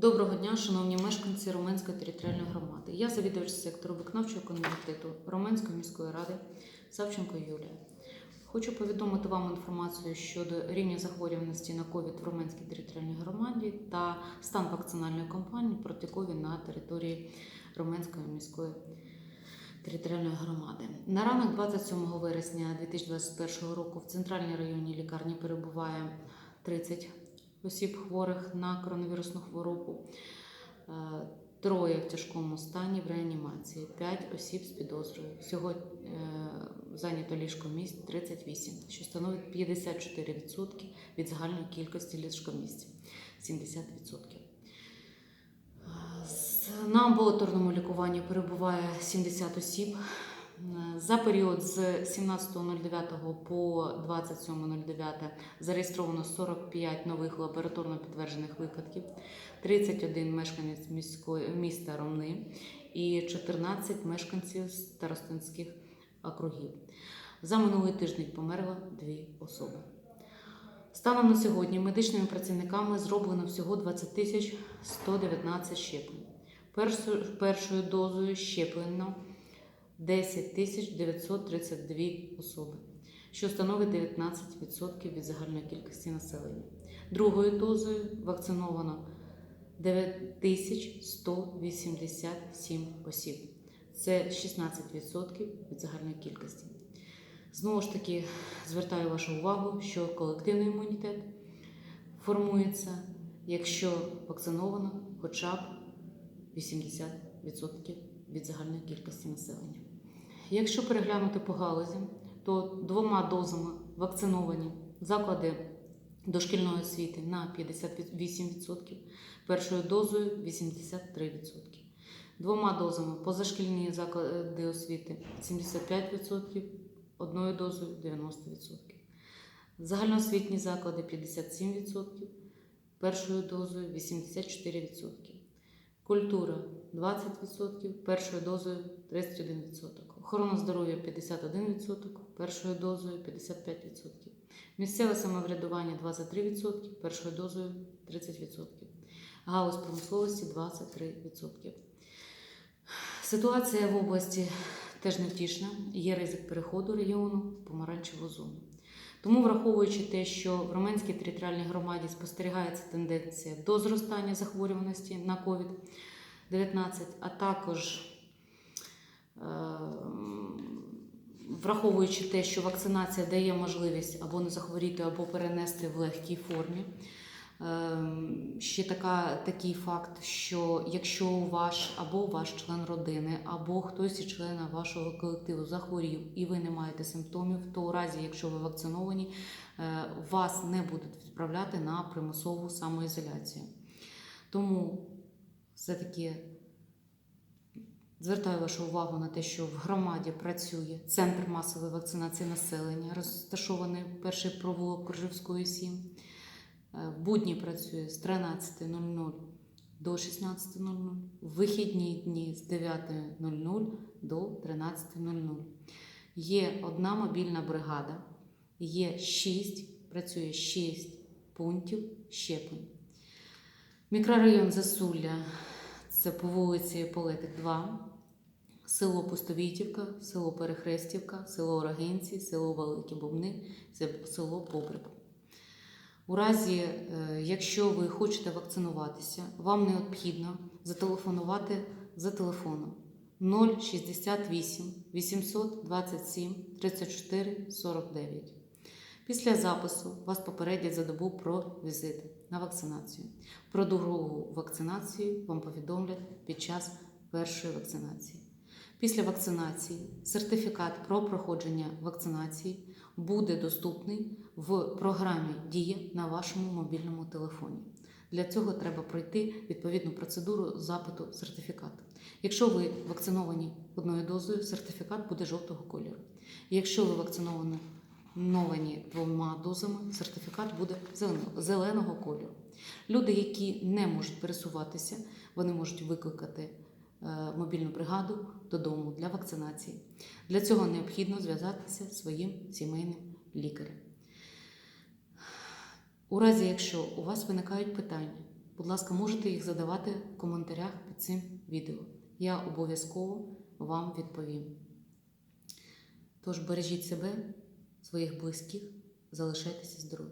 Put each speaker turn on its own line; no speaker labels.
Доброго дня, шановні мешканці Роменської територіальної громади. Я завідувач сектору виконавчого комітету Роменської міської ради Савченко Юлія. Хочу повідомити вам інформацію щодо рівня захворюваності на ковід в Роменській територіальній громаді та стан вакцинальної кампанії проти ковід на території Роменської міської територіальної громади. На ранок 27 вересня 2021 року в центральній районній лікарні перебуває 30 осіб хворих на коронавірусну хворобу, Е, троє в тяжкому стані в реанімації, 5 осіб з підозрою. Всього е, зайнято ліжкомісць 38, що становить 54% від загальної кількості ліжкомісць 70%. Е, На амбулаторному лікуванні перебуває 70 осіб. За період з 17.09 по 27.09 зареєстровано 45 нових лабораторно підтверджених випадків, 31 мешканець міської, міста Ромни і 14 мешканців старостинських округів. За минулий тиждень померло дві особи. Станом на сьогодні медичними працівниками зроблено всього 20 тисяч 119 щеплень. Першою дозою щеплено 10 тисяч 932 особи, що становить 19% від загальної кількості населення. Другою дозою вакциновано 9187 осіб. Це 16% від загальної кількості. Знову ж таки, звертаю вашу увагу, що колективний імунітет формується, якщо вакциновано хоча б 80% від загальної кількості населення. Якщо переглянути по галузі, то двома дозами вакциновані заклади дошкільної освіти на 58%, першою дозою 83%. Двома дозами позашкільні заклади освіти 75%, одною дозою 90%. Загальноосвітні заклади 57%, першою дозою 84%. Культура 20%, першою дозою 31%. Охорона здоров'я 51%, першою дозою 55%. Місцеве самоврядування 23%, першою дозою 30%. Галузь промисловості 23%. Ситуація в області теж невтішна. Є ризик переходу регіону в помаранчеву зону. Тому, враховуючи те, що в Роменській територіальній громаді спостерігається тенденція до зростання захворюваності на COVID-19, а також враховуючи те, що вакцинація дає можливість або не захворіти, або перенести в легкій формі. Ем, Ще така, такий факт, що якщо ваш або ваш член родини, або хтось із члена вашого колективу захворів і ви не маєте симптомів, то у разі, якщо ви вакциновані, е, вас не будуть відправляти на примусову самоізоляцію. Тому все-таки звертаю вашу увагу на те, що в громаді працює центр масової вакцинації населення, розташований перший провулок Коржівської 7. Е, В будні працює з 13.00 до 16.00, в вихідні дні з 9.00 до 13.00. Є одна мобільна бригада, є 6, працює 6 пунктів щеплень. Мікрорайон Засулля це по вулиці Полетик 2, село Пустовітівка, село Перехрестівка, село Рогинці, село Великі Бубни, село Побрик. У разі, е, якщо ви хочете вакцинуватися, вам необхідно зателефонувати за телефоном 068 827 34 49. Після запису вас попередять за добу про візит на вакцинацію. Про другу вакцинацію вам повідомлять під час першої вакцинації. Після вакцинації сертифікат про проходження вакцинації буде доступний в програмі Дія на вашому мобільному телефоні. Для цього треба пройти відповідну процедуру запиту сертифікату. Якщо ви вакциновані одною дозою, сертифікат буде жовтого кольору. Якщо ви вакциновані новані двома дозами, сертифікат буде зеленого, кольору. Люди, які не можуть пересуватися, вони можуть викликати мобільну бригаду додому для вакцинації. Для цього необхідно зв'язатися зі своїм сімейним лікарем. У разі, якщо у вас виникають питання Будь ласка, можете їх задавати в коментарях під цим відео. Я обов'язково вам відповім. Тож бережіть себе, своїх близьких, залишайтеся здорові.